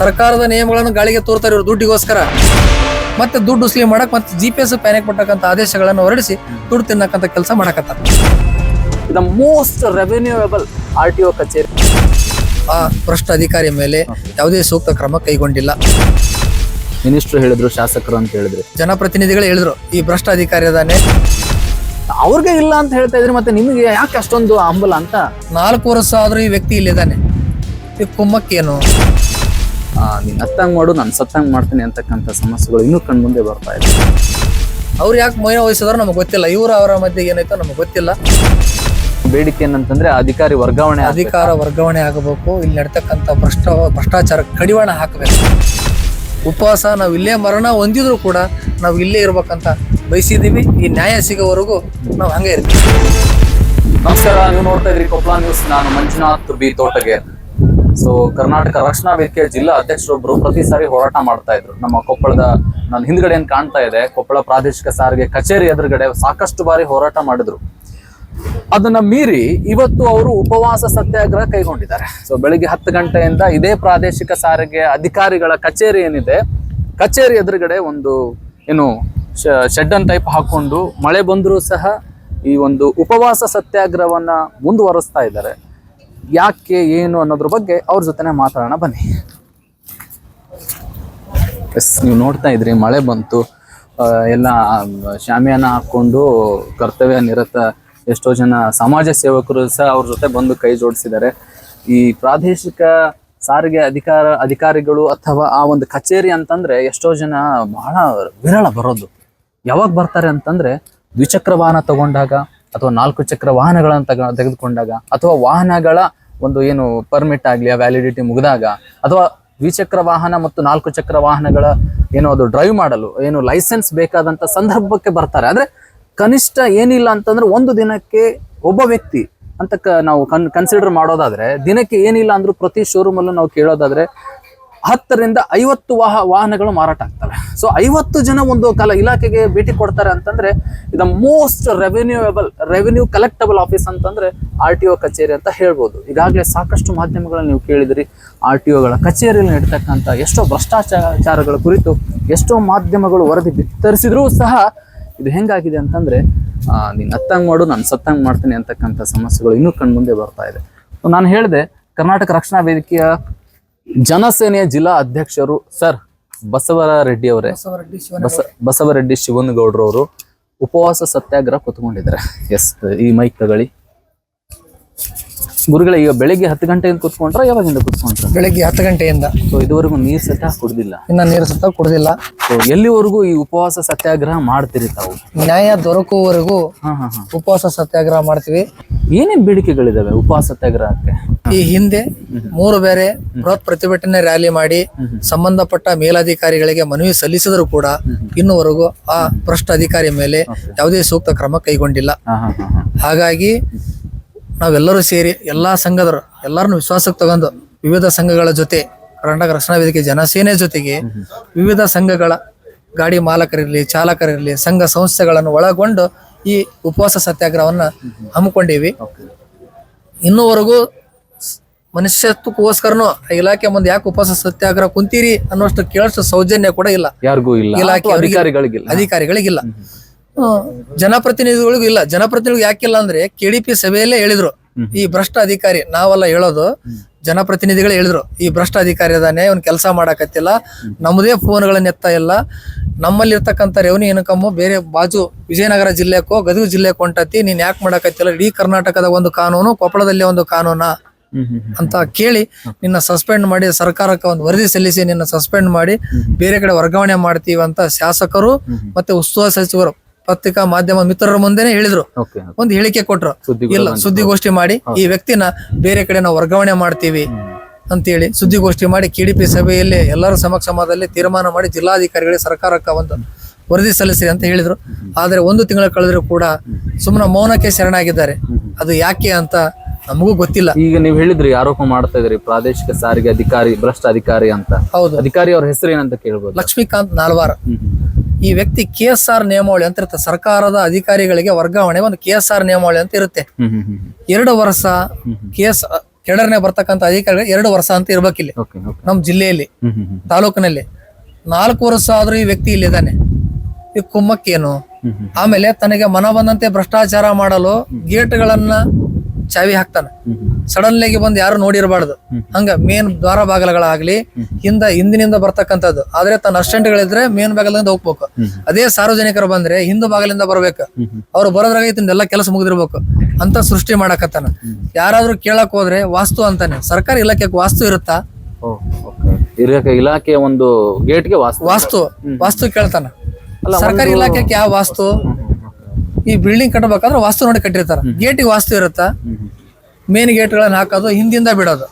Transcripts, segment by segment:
ಸರ್ಕಾರದ ನಿಯಮಗಳನ್ನು ಗಾಳಿಗೆ ತೋರ್ತಾರೆ ಇವರು ದುಡ್ಡಿಗೋಸ್ಕರ. ಮತ್ತೆ ದುಡ್ಡು ಉಸ್ಲಿ ಮಾಡಕ್ ಮತ್ತೆ ಜಿ ಪಿ ಎಸ್ ಪ್ಯಾನಿಕ್ ಕೊಟ್ಟಕ್ಕಂತ ಆದೇಶಗಳನ್ನು ಹೊರಡಿಸಿ ದುಡ್ಡು ತಿನ್ನಕ್ಕಂತ ಕೆಲಸ ಮಾಡಕತ್ತ the most revenueable R T O ಕಚೇರಿ. ಆ ಭ್ರಷ್ಟ ಅಧಿಕಾರಿ ಮೇಲೆ ಯಾವುದೇ ಸೂಕ್ತ ಕ್ರಮ ಕೈಗೊಂಡಿಲ್ಲ. ಮಿನಿಸ್ಟ್ರು ಹೇಳಿದ್ರು ಶಾಸಕರು ಅಂತ ಹೇಳಿದ್ರು. ಜನಪ್ರತಿನಿಧಿಗಳು ಹೇಳಿದ್ರು ಈ ಭ್ರಷ್ಟ ಅಧಿಕಾರಿ ಅದಾನೆ ಅವ್ರಿಗೆ ಇಲ್ಲ ಅಂತ ಹೇಳ್ತಾ ಇದ್ರು ಮತ್ತೆ ನಿಮಗೆ ಯಾಕೆ ಅಷ್ಟೊಂದು ಹಂಬಲ ಅಂತ? ನಾಲ್ಕು ವರ್ಷ ಆದ್ರೂ ಈ ವ್ಯಕ್ತಿ ಇಲ್ಲಿದ್ದಾನೆ. ಈ ಕುಮ್ಮಕ್ಕೇನು? ನೀನ್ ಅತ್ತಂಗ್ ಮಾಡು ನಾನು ಸತ್ತಂಗ್ ಮಾಡ್ತೀನಿ ಅಂತಕ್ಕಂಥ ಸಮಸ್ಯೆಗಳು ಇನ್ನೂ ಕಣ್ಮುಂದೆ ಬರ್ತಾ ಇದೆ. ಅವ್ರು ಯಾಕೆ ಮೊಯ್ನ ವಹಿಸಿದ್ರು ನಮಗೆ ಗೊತ್ತಿಲ್ಲ. ಇವರು ಅವರ ಮಧ್ಯೆ ಏನಾಯ್ತೋ ನಮಗೆ ಗೊತ್ತಿಲ್ಲ. ಬೇಡಿಕೆ ಏನಂತಂದ್ರೆ ಅಧಿಕಾರಿ ವರ್ಗಾವಣೆ. ಅಧಿಕಾರ ವರ್ಗಾವಣೆ ಆಗಬೇಕು. ಇಲ್ಲಿ ನಡ್ತಕ್ಕಂಥ ಭ್ರಷ್ಟ ಭ್ರಷ್ಟಾಚಾರ ಕಡಿವಾಣ ಹಾಕಬೇಕು. ಉಪವಾಸ ನಾವು ಇಲ್ಲೇ ಮರಣ ಹೊಂದಿದ್ರು ಕೂಡ ನಾವು ಇಲ್ಲೇ ಇರ್ಬೇಕಂತ ಬಯಸಿದ್ದೀವಿ ಈ ನ್ಯಾಯ ಸಿಗೋವರೆಗೂ ನಾವು ಹಂಗೆ ಇರ್ತೀವಿ. ನಮಸ್ಕಾರ ನೀವು ನೋಡ್ತಾ ಇದ್ರಿ ಕೊಪ್ಪಳ ನ್ಯೂಸ್. ನಾನು ಮಂಜುನಾಥ್ ಬಿ ತೋಟಗೆ. ಸೊ ಕರ್ನಾಟಕ ರಕ್ಷಣಾ ವೇದಿಕೆ ಜಿಲ್ಲಾ ಅಧ್ಯಕ್ಷರೊಬ್ಬರು ಪ್ರತಿ ಸಾರಿ ಹೋರಾಟ ಮಾಡ್ತಾ ಇದ್ರು. ನಮ್ಮ ಕೊಪ್ಪಳದ, ನನ್ನ ಹಿಂದ್ಗಡೆ ಏನ್ ಕಾಣ್ತಾ ಇದೆ, ಕೊಪ್ಪಳ ಪ್ರಾದೇಶಿಕ ಸಾರಿಗೆ ಕಚೇರಿ ಎದುರುಗಡೆ ಸಾಕಷ್ಟು ಬಾರಿ ಹೋರಾಟ ಮಾಡಿದ್ರು. ಅದನ್ನ ಮೀರಿ ಇವತ್ತು ಅವರು ಉಪವಾಸ ಸತ್ಯಾಗ್ರಹ ಕೈಗೊಂಡಿದ್ದಾರೆ. ಸೊ ಬೆಳಿಗ್ಗೆ ಹತ್ತು ಗಂಟೆಯಿಂದ ಇದೇ ಪ್ರಾದೇಶಿಕ ಸಾರಿಗೆ ಅಧಿಕಾರಿಗಳ ಕಚೇರಿ ಏನಿದೆ, ಕಚೇರಿ ಎದುರುಗಡೆ ಒಂದು, ಏನು ಶೆಡ್ ಅನ್ ಟೈಪ್ ಹಾಕೊಂಡು ಮಳೆ ಬಂದರೂ ಸಹ ಈ ಒಂದು ಉಪವಾಸ ಸತ್ಯಾಗ್ರಹವನ್ನ ಮುಂದುವರಿಸ್ತಾ ಇದ್ದಾರೆ. ಯಾಕೆ, ಏನು ಅನ್ನೋದ್ರ ಬಗ್ಗೆ ಅವ್ರ ಜೊತೆನೆ ಮಾತಾಡೋಣ ಬನ್ನಿ. ಎಸ್ ನೀವು ನೋಡ್ತಾ ಇದ್ರಿ, ಮಳೆ ಬಂತು. ಎಲ್ಲ ಶಾಮಿಯಾನ ಹಾಕೊಂಡು ಕರ್ತವ್ಯ, ನಿರತ ಎಷ್ಟೋ ಜನ ಸಮಾಜ ಸೇವಕರು ಸಹ ಅವ್ರ ಜೊತೆ ಬಂದು ಕೈ ಜೋಡಿಸಿದ್ದಾರೆ. ಈ ಪ್ರಾದೇಶಿಕ ಸಾರಿಗೆ ಅಧಿಕಾರ, ಅಧಿಕಾರಿಗಳು ಅಥವಾ ಆ ಒಂದು ಕಚೇರಿ ಅಂತಂದ್ರೆ ಎಷ್ಟೋ ಜನ ಬಹಳ ವಿರಳ ಬರೋದು. ಯಾವಾಗ ಬರ್ತಾರೆ ಅಂತಂದ್ರೆ ದ್ವಿಚಕ್ರ ವಾಹನ ತಗೊಂಡಾಗ ಅಥವಾ ನಾಲ್ಕು ಚಕ್ರ ವಾಹನಗಳನ್ನು ತಗ, ತೆಗೆದುಕೊಂಡಾಗ, ಅಥವಾ ವಾಹನಗಳ ಒಂದು ಏನು ಪರ್ಮಿಟ್ ಆಗಲಿ, ಆ ವ್ಯಾಲಿಡಿಟಿ ಮುಗಿದಾಗ, ಅಥವಾ ದ್ವಿಚಕ್ರ ವಾಹನ ಮತ್ತು ನಾಲ್ಕು ಚಕ್ರ ವಾಹನಗಳ ಏನು ಅದು ಡ್ರೈವ್ ಮಾಡಲು, ಏನು ಲೈಸೆನ್ಸ್ ಬೇಕಾದಂಥ ಸಂದರ್ಭಕ್ಕೆ ಬರ್ತಾರೆ. ಆದರೆ ಕನಿಷ್ಠ ಏನಿಲ್ಲ ಅಂತಂದ್ರೆ ಒಂದು ದಿನಕ್ಕೆ ಒಬ್ಬ ವ್ಯಕ್ತಿ ಅಂತ ನಾವು ಕನ್ ಕನ್ಸಿಡರ್ ಮಾಡೋದಾದ್ರೆ ದಿನಕ್ಕೆ ಏನಿಲ್ಲ ಅಂದ್ರೂ ಪ್ರತಿ ಶೋರೂಮ್ ಅಲ್ಲೂ ನಾವು ಕೇಳೋದಾದ್ರೆ ಹತ್ತರಿಂದ ಐವತ್ತು ವಾಹ ವಾಹನಗಳು ಮಾರಾಟ ಆಗ್ತವೆ. ಸೊ ಐವತ್ತು ಜನ ಒಂದು ಕಾಲ ಇಲಾಖೆಗೆ ಭೇಟಿ ಕೊಡ್ತಾರೆ ಅಂತಂದ್ರೆ, ಇದು most revenueable revenue collectable office ಅಂತಂದ್ರೆ ಆರ್ ಟಿ ಒ ಕಚೇರಿ ಅಂತ ಹೇಳ್ಬೋದು. ಈಗಾಗಲೇ ಸಾಕಷ್ಟು ಮಾಧ್ಯಮಗಳನ್ನು ನೀವು ಕೇಳಿದಿರಿ ಆರ್ ಟಿ ಒಗಳ ಕಚೇರಿಯಲ್ಲಿ ನಡೀತಕ್ಕಂಥ ಎಷ್ಟೋ ಭ್ರಷ್ಟಾಚಾರಗಳ ಕುರಿತು ಎಷ್ಟೋ ಮಾಧ್ಯಮಗಳು ವರದಿ ಬಿತ್ತರಿಸಿದ್ರೂ ಸಹ ಇದು ಹೆಂಗಾಗಿದೆ ಅಂತಂದ್ರೆ ನೀನು ಹತ್ತಂಗ್ ಮಾಡು, ನಾನು ಸತ್ತಂಗ್ ಮಾಡ್ತೀನಿ ಅಂತಕ್ಕಂಥ ಸಮಸ್ಯೆಗಳು ಇನ್ನೂ ಕಣ್ಮುಂದೆ ಬರ್ತಾ ಇದೆ. ನಾನು ಹೇಳಿದೆ, ಕರ್ನಾಟಕ ರಕ್ಷಣಾ ವೇದಿಕೆಯ ಜನಸೇನೆಯ ಜಿಲ್ಲಾ ಅಧ್ಯಕ್ಷರು ಸರ್ ಬಸವರೆಡ್ಡಿ ಅವರೇ. ಬಸ ಬಸವರೆಡ್ಡಿ ಅವರು ಉಪವಾಸ ಸತ್ಯಾಗ್ರಹ ಕುತ್ಕೊಂಡಿದ್ದಾರೆ. ಎಸ್ ಈ ಮೈಕ್ ತಗೊಳ್ಳಿ. ಗುರುಗಳೇ ಈಗ ಬೆಳಿಗ್ಗೆ ಹತ್ತು ಗಂಟೆಯಿಂದ ಕುತ್ಕೊಂಡ್ರ ಯಾವಾಗಿಂದ ಕುತ್ಕೊಂಡ್ರ? ಬೆಳಿಗ್ಗೆ ಹತ್ತು ಗಂಟೆಯಿಂದ. ಸೊ ಇದುವರೆಗೂ ನೀರ್ ಸತ ಕುಡ್ದಿಲ್ಲ. ಇನ್ನ ನೀರು ಸತ ಕುಡ್ದಿಲ್ಲ. ಸೊ ಎಲ್ಲಿವರೆಗೂ ಈ ಉಪವಾಸ ಸತ್ಯಾಗ್ರಹ ಮಾಡ್ತೀರಿ ತಾವು? ನ್ಯಾಯ ದೊರಕುವವರೆಗೂ ಉಪವಾಸ ಸತ್ಯಾಗ್ರಹ ಮಾಡ್ತೀವಿ. ಏನೇನ್ ಬೇಡಿಕೆಗಳಿದಾವೆ ಉಪವಾಸ ಸತ್ಯಾಗ್ರಹಕ್ಕೆ? ಈ ಹಿಂದೆ ಮೂರು ಬೇರೆ ಬೃಹತ್ ಪ್ರತಿಭಟನೆ ರ್ಯಾಲಿ ಮಾಡಿ ಸಂಬಂಧಪಟ್ಟ ಮೇಲಾಧಿಕಾರಿಗಳಿಗೆ ಮನವಿ ಸಲ್ಲಿಸಿದ್ರು ಕೂಡ ಇನ್ನುವರೆಗೂ ಆ ಭ್ರಷ್ಟ ಅಧಿಕಾರಿ ಮೇಲೆ ಯಾವುದೇ ಸೂಕ್ತ ಕ್ರಮ ಕೈಗೊಂಡಿಲ್ಲ. ಹಾಗಾಗಿ ನಾವೆಲ್ಲರೂ ಸೇರಿ ಎಲ್ಲಾ ಸಂಘದರು ಎಲ್ಲರನ್ನು ವಿಶ್ವಾಸಕ್ಕೆ ತಗೊಂಡು ವಿವಿಧ ಸಂಘಗಳ ಜೊತೆ ಕರ್ನಾಟಕ ರಕ್ಷಣಾ ವೇದಿಕೆ ಜನಸೇನೆ ಜೊತೆಗೆ ವಿವಿಧ ಸಂಘಗಳ ಗಾಡಿ ಮಾಲಕರಿರಲಿ ಚಾಲಕರಿರಲಿ ಸಂಘ ಸಂಸ್ಥೆಗಳನ್ನು ಒಳಗೊಂಡು ಈ ಉಪವಾಸ ಸತ್ಯಾಗ್ರಹವನ್ನ ಹಮ್ಮಿಕೊಂಡಿವಿ. ಇನ್ನೂವರೆಗೂ ಮನುಷ್ಯತ್ವಕ್ಕೋಸ್ಕರನು ಆ ಇಲಾಖೆ ಮುಂದೆ ಯಾಕೆ ಉಪವಾಸ ಸತ್ಯಾಗ್ರಹ ಕುಂತೀರಿ ಅನ್ನೋಷ್ಟು ಕೇಳಷ್ಟು ಸೌಜನ್ಯ ಕೂಡ ಇಲ್ಲ. ಯಾರಿಗೂ ಇಲ್ಲ. ಇಲಾಖೆ ಅಧಿಕಾರಿಗಳಿಗಿಲ್ಲ. ಜನಪ್ರತಿನಿಧಿಗಳಿಗೂ ಇಲ್ಲ. ಜನಪ್ರತಿನಿಧಿಗಳು ಯಾಕಿಲ್ಲ ಅಂದ್ರೆ ಕೆಡಿಪಿ ಸಭೆಯಲ್ಲೇ ಹೇಳಿದ್ರು. ಈ ಭ್ರಷ್ಟ ಅಧಿಕಾರಿ ನಾವೆಲ್ಲ ಹೇಳೋದು ಜನಪ್ರತಿನಿಧಿಗಳು ಹೇಳಿದ್ರು. ಈ ಭ್ರಷ್ಟ ಅಧಿಕಾರಿ ಅದಾನೆ ಅವ್ನು ಕೆಲಸ ಮಾಡಕತ್ತಿಲ್ಲ. ನಮ್ಮದೇ ಫೋನ್ಗಳನ್ನ ಎತ್ತ ಇಲ್ಲ. ನಮ್ಮಲ್ಲಿ ಇರ್ತಕ್ಕಂಥ ರೆವೆನ್ಯೂ ಇನ್ಕಮ್ ಬೇರೆ ಬಾಜು ವಿಜಯನಗರ ಜಿಲ್ಲೆಕೋ ಗದಗ ಜಿಲ್ಲೆ ಕೊಂಟತಿ ನೀನ್ ಯಾಕೆ ಮಾಡಕತ್ತಿಲ್ಲ? ಇಡೀ ಕರ್ನಾಟಕದ ಒಂದು ಕಾನೂನು ಕೊಪ್ಪಳದಲ್ಲಿ ಒಂದು ಕಾನೂನಾ. ಅಂತ ಕೇಳಿ ನಿನ್ನ ಸಸ್ಪೆಂಡ್ ಮಾಡಿ ಸರ್ಕಾರಕ್ಕೆ ಒಂದು ವರದಿ ಸಲ್ಲಿಸಿ ನಿನ್ನ ಸಸ್ಪೆಂಡ್ ಮಾಡಿ ಬೇರೆ ಕಡೆ ವರ್ಗಾವಣೆ ಮಾಡ್ತೀವಿ ಅಂತ ಶಾಸಕರು ಮತ್ತೆ ಉಸ್ತುವಾರಿ ಸಚಿವರು ಪತ್ರಿಕಾ ಮಾಧ್ಯಮ ಮಿತ್ರರ ಮುಂದೆನೆ ಹೇಳಿದ್ರು. ಒಂದು ಹೇಳಿಕೆ ಕೊಟ್ರು. ಇಲ್ಲ ಸುದ್ದಿಗೋಷ್ಠಿ ಮಾಡಿ. ಈ ವ್ಯಕ್ತಿನ ಬೇರೆ ಕಡೆ ನಾವು ವರ್ಗಾವಣೆ ಮಾಡ್ತೀವಿ ಅಂತೇಳಿ ಸುದ್ದಿಗೋಷ್ಠಿ ಮಾಡಿ ಕೆಡಿಪಿ ಸಭೆಯಲ್ಲಿ ಎಲ್ಲರ ಸಮಕ್ಷಮದಲ್ಲಿ ತೀರ್ಮಾನ ಮಾಡಿ ಜಿಲ್ಲಾಧಿಕಾರಿಗಳಿಗೆ ಸರ್ಕಾರಕ್ಕೆ ಒಂದು ವರದಿ ಸಲ್ಲಿಸಿ ಅಂತ ಹೇಳಿದ್ರು. ಆದ್ರೆ ಒಂದು ತಿಂಗಳ ಕಳೆದ್ರು ಕೂಡ ಸುಮ್ಮನೆ ಮೌನಕ್ಕೆ ಶರಣಾಗಿದ್ದಾರೆ. ಅದು ಯಾಕೆ ಅಂತ ನಮಗೂ ಗೊತ್ತಿಲ್ಲ. ಈಗ ನೀವು ಹೇಳಿದ್ರಿ ಆರೋಪ ಮಾಡ್ತಾ ಇದ್ರಿ ಪ್ರಾದೇಶಿಕ ಸಾರಿಗೆ ಅಧಿಕಾರಿ ಭ್ರಷ್ಟ ಅಧಿಕಾರಿ ಅಂತ. ಹೌದು. ಅಧಿಕಾರಿ ಅವ್ರ ಹೆಸರು ಏನಂತ ಕೇಳ್ಬೋದು? ಲಕ್ಷ್ಮೀಕಾಂತ್ ನಾಲ್ವಾರ್. ಈ ವ್ಯಕ್ತಿ ಕೆ ಎಸ್ ಆರ್ ನಿಯಮಾವಳಿ ಅಂತ ಇರುತ್ತೆ. ಸರ್ಕಾರದ ಅಧಿಕಾರಿಗಳಿಗೆ ವರ್ಗಾವಣೆ ಒಂದು ಕೆ ಎಸ್ ಆರ್ ನಿಯಮಾವಳಿ ಅಂತ ಇರುತ್ತೆ. ಎರಡು ವರ್ಷ ಕೆ ಎಸ್ ಕೆಡರ್ನೆ ಬರ್ತಕ್ಕಂಥ ಅಧಿಕಾರಿಗಳು ಎರಡು ವರ್ಷ ಅಂತ ಇರ್ಬೇಕಿಲ್ಲಿ ನಮ್ಮ ಜಿಲ್ಲೆಯಲ್ಲಿ ತಾಲೂಕಿನಲ್ಲಿ. ನಾಲ್ಕು ವರ್ಷ ಆದ್ರೂ ಈ ವ್ಯಕ್ತಿ ಇಲ್ಲಿದ್ದಾನೆ ಈ ಕುಮ್ಮಕ್ಕೇನು? ಆಮೇಲೆ ತನಗೆ ಮನ ಬಂದಂತೆ ಭ್ರಷ್ಟಾಚಾರ ಮಾಡಲು ಗೇಟ್ಗಳನ್ನ ಚಾವಿ ಹಾಕ್ತಾನ. ಸಡನ್ಲಿ ಬಂದು ಯಾರು ನೋಡಿರಬಾರ್ದು. ಹಂಗ ಮೇನ್ ದ್ವಾರ ಬಾಗಲಗಳಾಗ್ಲಿ ಹಿಂದ ಹಿಂದಿನಿಂದ ಬರ್ತಕ್ಕಂಥದ್ದು. ಆದ್ರೆ ತನ್ನ ಅಸ್ಟೆಂಟ್ಗಳಿದ್ರೆ ಮೇನ್ ಬಾಗಲಿಂದ ಹೋಗ್ಬೇಕು. ಅದೇ ಸಾರ್ವಜನಿಕರು ಬಂದ್ರೆ ಹಿಂದೂ ಬಾಗಲಿಂದ ಬರ್ಬೇಕು. ಅವ್ರು ಬರೋದ್ರಾಗ ಇದನ್ನೆಲ್ಲ ಕೆಲಸ ಮುಗಿದಿರ್ಬೇಕು ಅಂತ ಸೃಷ್ಟಿ ಮಾಡಕತ್ತಾನ. ಯಾರಾದ್ರೂ ಕೇಳಕ್ ಹೋದ್ರೆ ವಾಸ್ತು ಅಂತಾನೆ. ಸರ್ಕಾರಿ ಇಲಾಖೆಗೆ ವಾಸ್ತು ಇರುತ್ತಾ? ಇಲಾಖೆ ಒಂದು ಗೇಟ್ಗೆ ವಾಸ್ತು. ವಾಸ್ತು. ವಾಸ್ತು ಕೇಳ್ತಾನ. ಅಲ್ಲ, ಸರ್ಕಾರಿ ಇಲಾಖೆಗೆ ಯಾವ ವಾಸ್ತು? ಈ ಬಿಲ್ಡಿಂಗ್ ಕಟ್ಟಬೇಕಾದ್ರೆ ವಾಸ್ತು ನೋಡಿ ಕಟ್ಟಿರ್ತಾರ. ಗೇಟಿಗೆ ವಾಸ್ತು ಇರುತ್ತಾ. ಮೇನ್ ಗೇಟ್ ಮೇನ್ ಗೇಟ್ಗಳನ್ನ ಹಾಕೋದು ಹಿಂದಿಂದ ಬಿಡೋದು.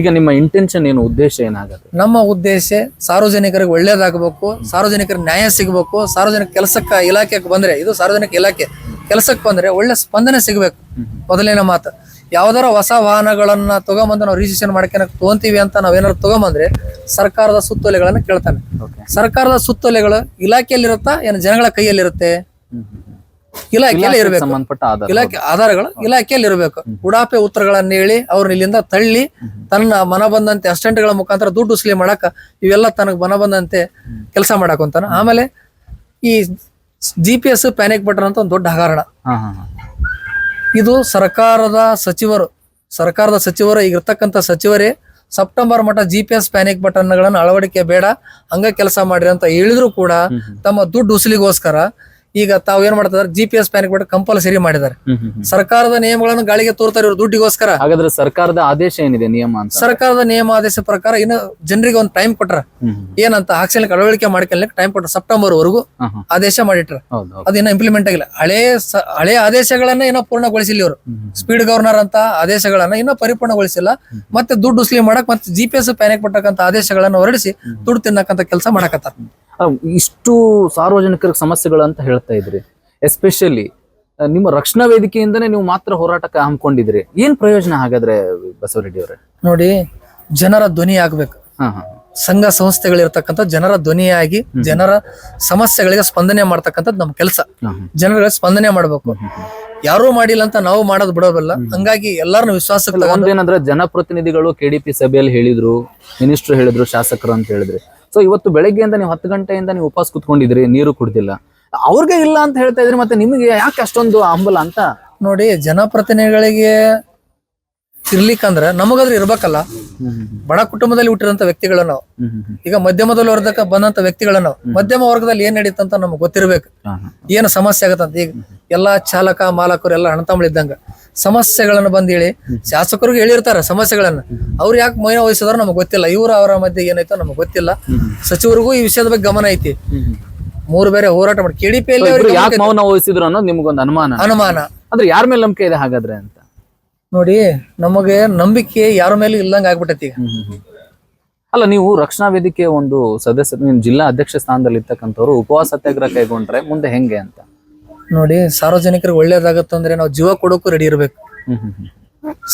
ಈಗ ನಿಮ್ಮ ಇಂಟೆನ್ಷನ್ ಏನು ಉದ್ದೇಶ ಏನಾಗುತ್ತೆ? ನಮ್ಮ ಉದ್ದೇಶ ಸಾರ್ವಜನಿಕರಿಗೆ ಒಳ್ಳೇದಾಗಬೇಕು ಸಾರ್ವಜನಿಕರಿಗೆ ನ್ಯಾಯ ಸಿಗಬೇಕು ಸಾರ್ವಜನಿಕ ಕೆಲಸಕ್ಕೆ ಇಲಾಖೆಗೆ ಬಂದ್ರೆ ಇದು ಸಾರ್ವಜನಿಕ ಇಲಾಖೆ ಕೆಲಸಕ್ಕೆ ಬಂದ್ರೆ ಒಳ್ಳೆ ಸ್ಪಂದನೆ ಸಿಗಬೇಕು. ಮೊದಲಿನ ಮಾತು. ಯಾವ್ದಾರ ಹೊಸ ವಾಹನಗಳನ್ನ ತಗೊಂಬಂದು ನಾವು ರಿಜಿಸ್ಟ್ರೇಷನ್ ಮಾಡ್ಕೊಳಕ್ ತಗೊಂತೀವಿ ಅಂತ ನಾವೇನಾದ್ರು ತಗೊಂಬಂದ್ರೆ ಸರ್ಕಾರದ ಸುತ್ತೋಲೆಗಳನ್ನ ಕೇಳ್ತಾನೆ. ಸರ್ಕಾರದ ಸುತ್ತೋಲೆಗಳು ಇಲಾಖೆಯಲ್ಲಿರುತ್ತಾ ಏನು ಜನಗಳ ಕೈಯಲ್ಲಿರುತ್ತೆ? ಇಲಾಖೆಯಲ್ಲಿ ಇರಬೇಕು. ಸಂಬಂಧಪಟ್ಟ ಆಧಾರ ಇಲಾಖೆ ಆಧಾರಗಳು ಇಲಾಖೆಯಲ್ಲಿ ಇರಬೇಕು. ಉಡಾಪೆ ಉತ್ತರಗಳನ್ನ ಹೇಳಿ ಅವ್ರನ್ನ ಇಲ್ಲಿಂದ ತಳ್ಳಿ ತನ್ನ ಮನ ಬಂದಂತೆ ಅಸ್ಟೆಂಟ್ಗಳ ಮುಖಾಂತರ ದುಡ್ಡು ಉಸ್ಲಿ ಮಾಡಕ ಇವೆಲ್ಲ ತನಗೆ ಮನ ಬಂದಂತೆ ಕೆಲಸ ಮಾಡಕ್ ಅಂತಾನ ಆಮೇಲೆ ಈ G P S panic button ಅಂತ ಒಂದು ದೊಡ್ಡ ಹಗರಣ. ಇದು ಸರ್ಕಾರದ ಸಚಿವರು ಸರ್ಕಾರದ ಸಚಿವರು ಈಗ ಇರ್ತಕ್ಕಂಥ ಸಚಿವರೇ ಸೆಪ್ಟೆಂಬರ್ ಮಟ್ಟ ಜಿ ಪಿ ಎಸ್ ಪ್ಯಾನಿಕ್ ಬಟನ್ಗಳನ್ನು ಅಳವಡಿಕೆ ಬೇಡ ಹಂಗ ಕೆಲಸ ಮಾಡ್ರಿ ಅಂತ ಹೇಳಿದ್ರು ಕೂಡ ತಮ್ಮ ದುಡ್ಡು ಉಸುಲಿಗೋಸ್ಕರ ಈಗ ತಾವು ಏನ್ ಮಾಡ್ತಾರೆ ಜಿ ಪಿ ಎಸ್ ಪ್ಯಾನಿಕ್ ಬಿಟ್ಟು ಕಂಪಲ್ಸರಿ ಮಾಡಿದ್ದಾರೆ. ಸರ್ಕಾರದ ನಿಯಮಗಳನ್ನು ಗಾಳಿಗೆ ತೋರ್ತಾರೆ ಇವರು ದುಡ್ಡಿಗೋಸ್ಕರ. ಹಾಗಾದ್ರೆ ಸರ್ಕಾರದ ಆದೇಶ ಏನಿದೆ ನಿಯಮ ಅಂತ? ಸರ್ಕಾರದ ನಿಯಮ ಆದೇಶ ಪ್ರಕಾರ ಇನ್ನು ಜನರಿಗೆ ಒಂದು ಟೈಮ್ ಕೊಟ್ರ. ಏನಂತ ಹಾಕ್ಸಲಿಕ್ಕೆ ಅಳವಡಿಕೆ ಮಾಡ್ಕೊಳ್ಲಿಕ್ಕೆ ಟೈಮ್ ಕೊಟ್ರ ಸೆಪ್ಟೆಂಬರ್ ವರೆಗೂ ಆದೇಶ ಮಾಡಿಟ್ರ. ಅದಿನ್ನ ಇಂಪ್ಲಿಮೆಂಟ್ ಆಗಿಲ್ಲ. ಹಳೆ ಹಳೆ ಆದೇಶಗಳನ್ನ ಏನೋ ಪೂರ್ಣಗೊಳಿಸಿಲ್ಲ ಇವರು. ಸ್ಪೀಡ್ ಗವರ್ನರ್ ಅಂತ ಆದೇಶಗಳನ್ನ ಇನ್ನೂ ಪರಿಪೂರ್ಣಗೊಳಿಸಿಲ್ಲ. ಮತ್ತೆ ದುಡ್ಡು ಉಸ್ಲಿ ಮಾಡಕ್ ಮತ್ತೆ ಜಿ ಪಿ ಎಸ್ ಪ್ಯಾನಿಕ್ ಪಟ್ಟಕ್ಕಂತ ಆದೇಶಗಳನ್ನ ಹೊರಡಿಸಿ ದುಡ್ಡು ತಿನ್ನಕಂತ ಕೆಲಸ ಮಾಡಕತ್ತಾರ. ಇಷ್ಟು ಸಾರ್ವಜನಿಕರ ಸಮಸ್ಯೆಗಳು ಅಂತ ಹೇಳ್ತಾ ಇದ್ರಿ. ಎಸ್ಪೆಷಲಿ ನಿಮ್ಮ ರಕ್ಷಣಾ ವೇದಿಕೆಯಿಂದನೇ ನೀವು ಮಾತ್ರ ಹೋರಾಟಕ್ಕೆ ಹಮ್ಮಿಕೊಂಡಿದ್ರಿ ಏನ್ ಪ್ರಯೋಜನ ಹಾಗಾದ್ರೆ ಬಸವರೆಡ್ಡಿ ಅವರೇ? ನೋಡಿ ಜನರ ಧ್ವನಿ ಆಗ್ಬೇಕು ಹಾ ಹಾ. ಸಂಘ ಸಂಸ್ಥೆಗಳಿರ್ತಕ್ಕಂಥ ಜನರ ಧ್ವನಿಯಾಗಿ ಜನರ ಸಮಸ್ಯೆಗಳಿಗೆ ಸ್ಪಂದನೆ ಮಾಡ್ತಕ್ಕಂಥದ್ದು ನಮ್ಮ ಕೆಲಸ. ಹಾ. ಸ್ಪಂದನೆ ಮಾಡ್ಬೇಕು. ಯಾರೂ ಮಾಡಿಲ್ಲ ಅಂತ ನಾವು ಮಾಡೋದು ಬಿಡೋದಿಲ್ಲ. ಹಂಗಾಗಿ ಎಲ್ಲಾರನ್ನು ವಿಶ್ವಾಸ ಒಂದೇನಂದ್ರೆ ಜನಪ್ರತಿನಿಧಿಗಳು ಕೆಡಿಪಿ ಸಭೆಯಲ್ಲಿ ಹೇಳಿದ್ರು ಮಿನಿಸ್ಟರ್ ಹೇಳಿದ್ರು ಶಾಸಕರು ಅಂತ ಹೇಳಿದ್ರಿ. ಸೊ ಇವತ್ತು ಬೆಳಗ್ಗೆಯಿಂದ ನೀವು ಹತ್ತು ಗಂಟೆಯಿಂದ ನೀವು ಉಪವಾಸ ಕುತ್ಕೊಂಡಿದ್ರಿ ನೀರು ಕುಡ್ದಿಲ್ಲ. ಅವ್ರಿಗೆ ಇಲ್ಲ ಅಂತ ಹೇಳ್ತಾ ಇದ್ರಿ, ಮತ್ತೆ ನಿಮಗೆ ಯಾಕೆ ಅಷ್ಟೊಂದು ಹಂಬಲ ಅಂತ? ನೋಡಿ, ಜನಪ್ರತಿನಿಧಿಗಳಿಗೆ ಇರ್ಲಿಕ್ಕಂದ್ರ ನಮಗಾದ್ರೂ ಇರ್ಬೇಕಲ್ಲ. ಬಡ ಕುಟುಂಬದಲ್ಲಿ ಹುಟ್ಟಿರಂತ ವ್ಯಕ್ತಿಗಳನ್ನ ನಾವು. ಈಗ ಮಧ್ಯಮದಲ್ಲಿ ವರ್ಗಕ್ಕೆ ಬಂದಂತ ವ್ಯಕ್ತಿಗಳು ನಾವು. ಮಧ್ಯಮ ವರ್ಗದಲ್ಲಿ ಏನ್ ನಡೀತಂತ ನಮ್ಗೆ ಗೊತ್ತಿರ್ಬೇಕು. ಏನು ಸಮಸ್ಯೆ ಆಗತ್ತಂತ ಈಗ ಎಲ್ಲಾ ಚಾಲಕ ಮಾಲಕರು ಎಲ್ಲ ಇದ್ದಂಗ ಸಮಸ್ಯೆಗಳನ್ನು ಬಂದ್ ಹೇಳಿ ಶಾಸಕರಿಗೆ ಹೇಳಿರ್ತಾರೆ ಸಮಸ್ಯೆಗಳನ್ನ. ಅವ್ರು ಯಾಕೆ ಮೈನ ವಹಿಸಿದಾರೋ ನಮ್ಗೆ ಗೊತ್ತಿಲ್ಲ. ಇವ್ರು ಅವರ ಮಧ್ಯೆ ಏನಾಯ್ತೋ ನಮ್ಗೆ ಗೊತ್ತಿಲ್ಲ. ಸಚಿವರಿಗೂ ಈ ವಿಷಯದ ಬಗ್ಗೆ ಗಮನ ಐತಿ. ಮೂರು ಬೇರೆ ಹೋರಾಟ ಮಾಡಿ. ಕೆಡಿಪಿಯಲ್ಲಿ ಅನ್ನೋದು ನಿಮ್ಗೊಂದು ಅನುಮಾನ? ಅನುಮಾನ. ಅಂದ್ರೆ ಯಾರ ಮೇಲೆ ನಂಬಿಕೆ ಇದೆ ಹಾಗಾದ್ರೆ ನೋಡಿ ನಮಗೆ ನಂಬಿಕೆ ಯಾರ ಮೇಲೆ ಇಲ್ಲಂಗ ಆಗ್ಬಿಟ್ಟೈತಿ ಈಗ. ಅಲ್ಲ ನೀವು ರಕ್ಷಣಾ ವೇದಿಕೆ ಒಂದು ಸದಸ್ಯ ನೀವು ಜಿಲ್ಲಾ ಅಧ್ಯಕ್ಷ ಸ್ಥಾನದಲ್ಲಿ ಇರ್ತಕ್ಕಂಥವ್ರು ಉಪವಾಸ ಸತ್ಯಾಗ್ರಹ ಕೈಗೊಂಡ್ರೆ ಮುಂದೆ ಹೆಂಗೆ ಅಂತ? ನೋಡಿ ಸಾರ್ವಜನಿಕರಿಗೆ ಒಳ್ಳೇದಾಗತ್ತಂದ್ರೆ ನಾವು ಜೀವ ಕೊಡೋಕು ರೆಡಿ ಇರ್ಬೇಕು.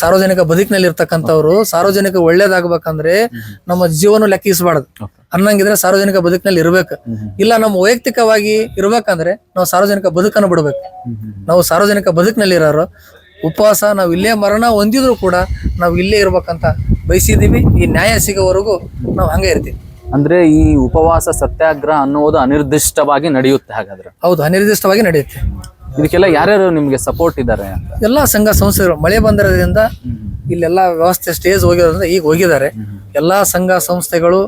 ಸಾರ್ವಜನಿಕ ಬದುಕಿನಲ್ಲಿ ಇರ್ತಕ್ಕಂಥವ್ರು ಸಾರ್ವಜನಿಕ ಒಳ್ಳೇದಾಗಬೇಕಂದ್ರೆ ನಮ್ಮ ಜೀವನ ಲೆಕ್ಕಿಸಬಾರ್ದು. ಅನ್ನಂಗಿದ್ರೆ ಸಾರ್ವಜನಿಕ ಬದುಕಿನಲ್ಲಿ ಇರ್ಬೇಕು. ಇಲ್ಲ ನಮ್ಮ ವೈಯಕ್ತಿಕವಾಗಿ ಇರ್ಬೇಕಂದ್ರೆ ನಾವು ಸಾರ್ವಜನಿಕ ಬದುಕನ್ನು ಬಿಡ್ಬೇಕು. ನಾವು ಸಾರ್ವಜನಿಕ ಬದುಕಿನಲ್ಲಿ ಇರೋರು ಉಪವಾಸ ನಾವು ಇಲ್ಲೇ ಮರಣ ಹೊಂದಿದ್ರು ಕೂಡ ನಾವು ಇಲ್ಲೇ ಇರ್ಬೇಕಂತ ಬಯಸಿದೀವಿ. ಈ ನ್ಯಾಯ ಸಿಗೋವರೆಗೂ ನಾವು ಹಂಗೆ ಇರ್ತೀವಿ. ಅಂದ್ರೆ ಈ ಉಪವಾಸ ಸತ್ಯಾಗ್ರಹ ಅನ್ನುವುದು ಅನಿರ್ದಿಷ್ಟವಾಗಿ ನಡೆಯುತ್ತೆ ಹಾಗಾದ್ರೆ? ಹೌದು ಅನಿರ್ದಿಷ್ಟವಾಗಿ ನಡೆಯುತ್ತೆ. ಇದಕ್ಕೆಲ್ಲ ಯಾರ್ಯಾರು ನಿಮ್ಗೆ ಸಪೋರ್ಟ್ ಇದ್ದಾರೆ ಅಂತ? ಎಲ್ಲಾ ಸಂಘ ಸಂಸ್ಥೆಗಳು ಮಳೆ ಬಂದಿರೋದ್ರಿಂದ ಇಲ್ಲೆಲ್ಲ ವ್ಯವಸ್ಥೆ ಸ್ಟೇಜ್ ಹೋಗಿರೋದ್ರಿಂದ ಈಗ ಹೋಗಿದ್ದಾರೆ. ಎಲ್ಲಾ ಸಂಘ ಸಂಸ್ಥೆಗಳು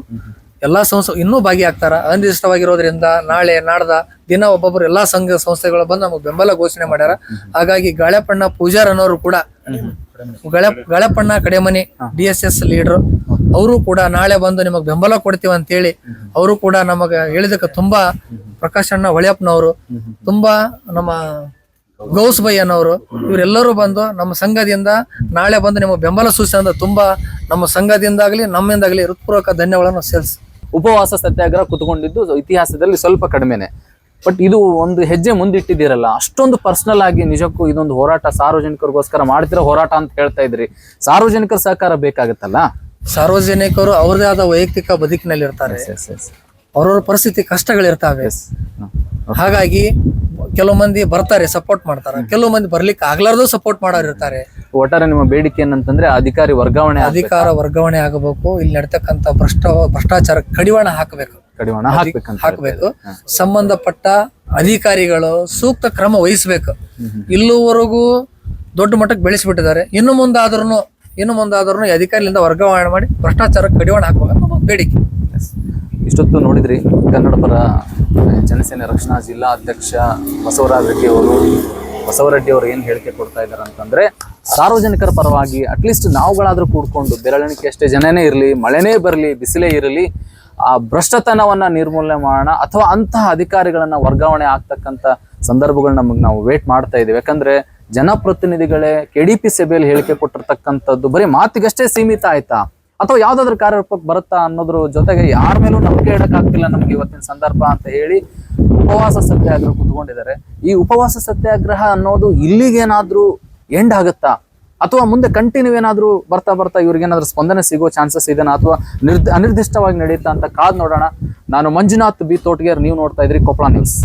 ಎಲ್ಲಾ ಸಂಸ್ಥೆ ಇನ್ನೂ ಭಾಗಿಯಾಗ್ತಾರ ಅನಿರ್ದಿಷ್ಟವಾಗಿರೋದ್ರಿಂದ ನಾಳೆ ನಾಡ್ದ ದಿನ ಒಬ್ಬೊಬ್ಬರು ಎಲ್ಲಾ ಸಂಘ ಸಂಸ್ಥೆಗಳು ಬಂದು ನಮಗೆ ಬೆಂಬಲ ಘೋಷಣೆ ಮಾಡ್ಯಾರ. ಹಾಗಾಗಿ ಗಾಳೆಪಣ್ಣ ಪೂಜಾರ್ ಅನ್ನೋರು ಕೂಡ ಗಳೆ ಗಾಳೆಪಣ್ಣ Kademani D S S leader ಅವರು ಕೂಡ ನಾಳೆ ಬಂದು ನಿಮಗೆ ಬೆಂಬಲ ಕೊಡ್ತೀವಿ ಅಂತೇಳಿ ಅವರು ಕೂಡ ನಮಗೆ ಹೇಳಿದಕ್ಕೆ ತುಂಬಾ ಪ್ರಕಾಶ್ ಅಣ್ಣ ಹೊಳೆಯಪ್ಪನವರು ತುಂಬಾ ನಮ್ಮ ಗೌಸ್ ಬೈ ಅನ್ನೋರು ಇವರೆಲ್ಲರೂ ಬಂದು ನಮ್ಮ ಸಂಘದಿಂದ ನಾಳೆ ಬಂದು ನಿಮಗೆ ಬೆಂಬಲ ಸೂಚಿಸಿದ ತುಂಬಾ ನಮ್ಮ ಸಂಘದಿಂದಾಗ್ಲಿ ನಮ್ಮಿಂದಾಗಲಿ ಹೃತ್ಪೂರ್ವಕ ಧನ್ಯವಾದಗಳನ್ನು ಸೇರಿಸಿ ಉಪವಾಸ ಸತ್ಯಾಗ್ರಹ ಕುತ್ಕೊಂಡಿದ್ದು ಇತಿಹಾಸದಲ್ಲಿ ಸ್ವಲ್ಪ ಕಡಿಮೆನೆ. ಬಟ್ ಇದು ಒಂದು ಹೆಜ್ಜೆ ಮುಂದಿಟ್ಟಿದ್ದೀರಲ್ಲ. ಅಷ್ಟೊಂದು ಪರ್ಸನಲ್ ಆಗಿ ನಿಜಕ್ಕೂ ಇದೊಂದು ಹೋರಾಟ ಸಾರ್ವಜನಿಕರಿಗೋಸ್ಕರ ಮಾಡ್ತಿರೋ ಹೋರಾಟ ಅಂತ ಹೇಳ್ತಾ ಇದ್ರಿ ಸಾರ್ವಜನಿಕರ ಸಹಕಾರ ಬೇಕಾಗತ್ತಲ್ಲ? ಸಾರ್ವಜನಿಕರು ಅವ್ರದೇ ಆದ ವೈಯಕ್ತಿಕ ಬದುಕಿನಲ್ಲಿ ಇರ್ತಾರೆ ಅವ್ರವ್ರ ಪರಿಸ್ಥಿತಿ ಕಷ್ಟಗಳಿರ್ತಾವೆ. ಹಾಗಾಗಿ ಕೆಲವು ಮಂದಿ ಬರ್ತಾರೆ ಸಪೋರ್ಟ್ ಮಾಡ್ತಾರೆ. ಕೆಲವು ಮಂದಿ ಬರ್ಲಿಕ್ಕೆ ಆಗ್ಲಾರ್ದು ಸಪೋರ್ಟ್ ಮಾಡೋರು ಇರ್ತಾರೆ ಒಟ್ಟಾರೆ ನಿಮ್ಮ ಬೇಡಿಕೆ ಏನಂತಂದ್ರೆ ಅಧಿಕಾರಿ ವರ್ಗಾವಣೆ ಆಗ್ಬೇಕು. ಅಧಿಕಾರ ವರ್ಗಾವಣೆ ಆಗಬೇಕು. ಇಲ್ಲಿ ನಡ್ತಕ್ಕಂತ ಭ್ರಷ್ಟ ಭ್ರಷ್ಟಾಚಾರ ಕಡಿವಾಣ ಹಾಕಬೇಕು. ಕಡಿವಾಣ ಹಾಕ್ಬೇಕಂತ ಹಾಕಬೇಕು. ಸಂಬಂಧಪಟ್ಟ ಅಧಿಕಾರಿಗಳು ಸೂಕ್ತ ಕ್ರಮ ವಹಿಸಬೇಕು. ಇಲ್ಲಿವರೆಗೂ ದೊಡ್ಡ ಮಟ್ಟಕ್ಕೆ ಬೆಳೆಸಿಬಿಟ್ಟಿದ್ದಾರೆ. ಇನ್ನು ಮುಂದಾದ್ರೂ ಇನ್ನು ಮುಂದಾದ್ರೂ ಅಧಿಕಾರಿಯಿಂದ ಅಧಿಕಾರಿಗಳಿಂದ ವರ್ಗಾವಣೆ ಮಾಡಿ ಭ್ರಷ್ಟಾಚಾರ ಕಡಿವಾಣ ಹಾಕಬೇಕು ಬೇಡಿಕೆ. ಇಷ್ಟೊತ್ತು ನೋಡಿದ್ರಿ ಕನ್ನಡ ಪರ ಜನಸೇನೆ ರಕ್ಷಣಾ ಜಿಲ್ಲಾ ಅಧ್ಯಕ್ಷ ಬಸವರಾಜ ರೆಡ್ಡಿ ಅವರು ಬಸವರೆಡ್ಡಿ ಅವರು ಏನು ಹೇಳಿಕೆ ಕೊಡ್ತಾ ಇದ್ದಾರೆ ಅಂತಂದ್ರೆ ಸಾರ್ವಜನಿಕರ ಪರವಾಗಿ ಅಟ್ಲೀಸ್ಟ್ ನಾವುಗಳಾದ್ರೂ ಕೂಡ್ಕೊಂಡು ಬೆರಳಿಕೆ ಅಷ್ಟೇ ಜನನೇ ಇರಲಿ, ಮಳೆನೇ ಬರಲಿ, ಬಿಸಿಲೇ ಇರಲಿ, ಆ ಭ್ರಷ್ಟತನವನ್ನ ನಿರ್ಮೂಲನೆ ಮಾಡೋಣ ಅಥವಾ ಅಂತಹ ಅಧಿಕಾರಿಗಳನ್ನ ವರ್ಗಾವಣೆ ಆಗ್ತಕ್ಕಂಥ ಸಂದರ್ಭಗಳು ನಮಗೆ ನಾವು ವೇಟ್ ಮಾಡ್ತಾ ಇದ್ದೀವಿ. ಯಾಕಂದ್ರೆ ಜನಪ್ರತಿನಿಧಿಗಳೇ ಕೆ ಡಿ ಪಿ ಸಭೆಯಲ್ಲಿ ಹೇಳಿಕೆ ಕೊಟ್ಟಿರ್ತಕ್ಕಂಥದ್ದು ಬರೀ ಮಾತಿಗಷ್ಟೇ ಸೀಮಿತ ಆಯ್ತಾ? ಅಥವಾ ಯಾವ್ದಾದ್ರು ಕಾರ್ಯರೂಪಕ್ಕೆ ಬರುತ್ತಾ ಅನ್ನೋದ್ರ ಜೊತೆಗೆ ಯಾರ ಮೇಲೂ ನಂಬಿಕೆ ಇಡಕ್ಕಾಗ್ತಿಲ್ಲ ನಮ್ಗೆ ಇವತ್ತಿನ ಸಂದರ್ಭ ಅಂತ ಹೇಳಿ ಉಪವಾಸ ಸತ್ಯಾಗ್ರಹ ಕುತ್ಕೊಂಡಿದ್ದಾರೆ. ಈ ಉಪವಾಸ ಸತ್ಯಾಗ್ರಹ ಅನ್ನೋದು ಇಲ್ಲಿಗೇನಾದ್ರೂ ಎಂಡ್ ಆಗುತ್ತಾ? ಅಥವಾ ಮುಂದೆ ಕಂಟಿನ್ಯೂ ಏನಾದರೂ ಬರ್ತಾ ಬರ್ತಾ ಇವ್ರಿಗೇನಾದ್ರೂ ಸ್ಪಂದನೆ ಸಿಗೋ ಚಾನ್ಸಸ್ ಇದೆನಾ? ಅಥವಾ ನಿರ್ದ, ಅನಿರ್ದಿಷ್ಟವಾಗಿ ನಡೆಯುತ್ತಾ ಅಂತ ಕಾದ್ ನೋಡೋಣ. ನಾನು ಮಂಜುನಾಥ್ ಬಿ ತೋಟಗೇರ್ ನೀವು ನೋಡ್ತಾ ಇದ್ರಿ ಕೊಪ್ಪಳ ನ್ಯೂಸ್